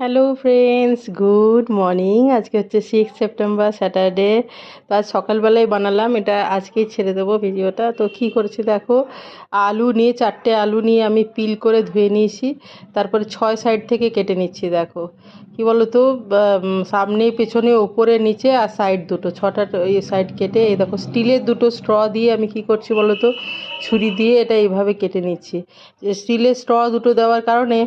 Hello friends good morning আজকে হচ্ছে six September Saturday তো আজ সকালবেলায় বানালাম। এটা আজকেই ছেড়ে দেবো ভিডিওটা। তো কী করেছি দেখো? আলু নিয়ে, চারটে আলু নিয়ে আমি পিল করে ধুয়ে নিয়েছি। তারপরে ছয় সাইড থেকে কেটে নিচ্ছি, দেখো। কি বলো তো সামনে, পেছনে, ওপরে, নিচে আর সাইড দুটো। ছটা এই সাইড কেটে, এই দেখো, স্টিলের দুটো স্ট্র দিয়ে আমি কি করছি বলো তো ছুরি দিয়ে এটা এইভাবে কেটে নিচ্ছি। স্টিলের স্ট্র দুটো দেওয়ার কারণে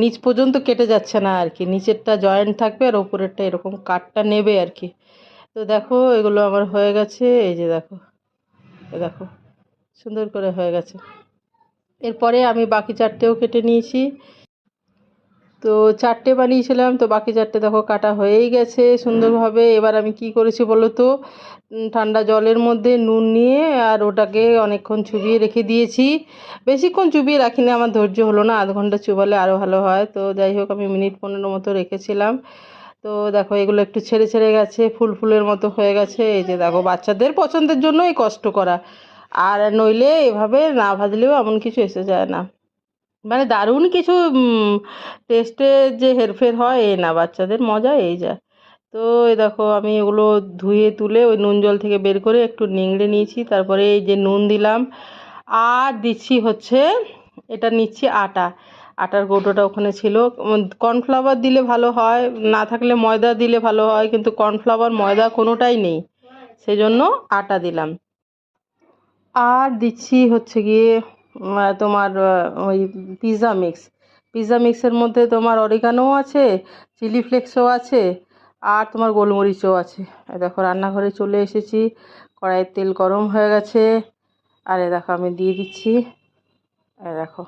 নিচ পর্যন্ত কেটে যাচ্ছে না আর কি। নিচেরটা জয়েন্ট থাকবে আর ওপরেরটা এরকম কাটটা নেবে আর কি তো দেখো, এগুলো আমার হয়ে গেছে। এই যে দেখো দেখো, সুন্দর করে হয়ে গেছে। এরপরে আমি বাকি চারটেও কেটে নিয়েছি। তো চারটে বানিয়েছিলাম, তো বাকি চারটে দেখো কাটা হয়েই গেছে সুন্দরভাবে। এবার আমি কি করেছি বলো তো? ঠান্ডা জলের মধ্যে নুন নিয়ে আর ওটাকে অনেকক্ষণ চুবিয়ে রেখে দিয়েছি। বেশিক্ষণ চুবিয়ে রাখিনি, আমার ধৈর্য হলো না আধ ঘণ্টা চুবালে আরও ভালো হয়। তো যাই হোক, আমি মিনিট পনেরো মতো রেখেছিলাম। তো দেখো, এগুলো একটু ছেড়ে ছেড়ে গেছে, ফুল ফুলের মতো হয়ে গেছে। এই যে দেখো, বাচ্চাদের পছন্দের জন্য এই কষ্ট করা। আর নইলে এভাবে না ভাজলেও এমন কিছু এসে যায় না। মানে দারুণ কিছু টেস্টে যে হেরফের হয়, এ না, বাচ্চাদের মজা, এই যা। তো এই দেখো, আমি এগুলো ধুয়ে তুলে ওই নুন জল থেকে বের করে একটু নিংড়ে নিয়েছি, তারপরে এই যে নুন দিলাম। আর দিচ্ছি হচ্ছে, এটা নিচ্ছি আটা। আটার কৌটোটা ওখানে ছিল। কর্নফ্লাওয়ার দিলে ভালো হয়, না থাকলে ময়দা দিলে ভালো হয়, কিন্তু কর্নফ্লাওয়ার ময়দা কোনোটাই নেই। সেজন্য আটা দিলাম। আর দিচ্ছি হচ্ছে গিয়ে তোমার ওই পিৎজা মিক্স পিৎজা মিক্সের মধ্যে তোমার অরিগানোও আছে চিলি ফ্লেক্সও আছে, আর তোমার গোলমরিচও আছে। দেখো, রান্নাঘরে চলে এসেছি। কড়াইয়ের তেল গরম হয়ে গেছে। আরে দেখো, আমি দিয়ে দিচ্ছি। দেখো।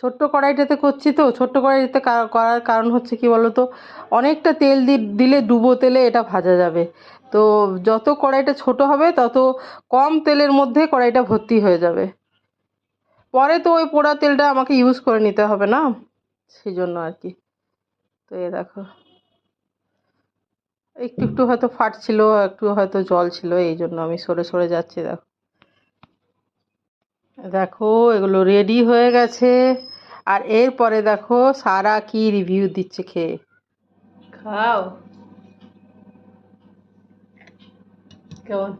ছোট্ট কড়াইটাতে করছি তো, ছোট্ট কড়াইটাতে করার কারণ হচ্ছে কি বলো তো অনেকটা তেল দিলে ডুবো তেলে এটা ভাজা যাবে। তো যত কড়াইটা ছোট হবে, তত কম তেলের মধ্যে কড়াইটা ভর্তি হয়ে যাবে। পরে তো ওই পোড়া তেলটা আমাকে ইউজ করে নিতে হবে না? সেই জন্য আর কি। তো এ দেখো। একটু একটু হয়তো ফাটছিল, একটু হয়তো জল ছিল, এই জন্য আমি সরে সরে যাচ্ছি, দেখো। দেখো, এগুলো রেডি হয়ে গেছে। আর এরপরে দেখো সারা কি রিভিউ দিচ্ছে খেয়ে খাও। কেমন?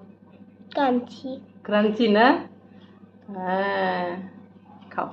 ক্রাঞ্চি। ক্রাঞ্চি না? হ্যাঁ খাও।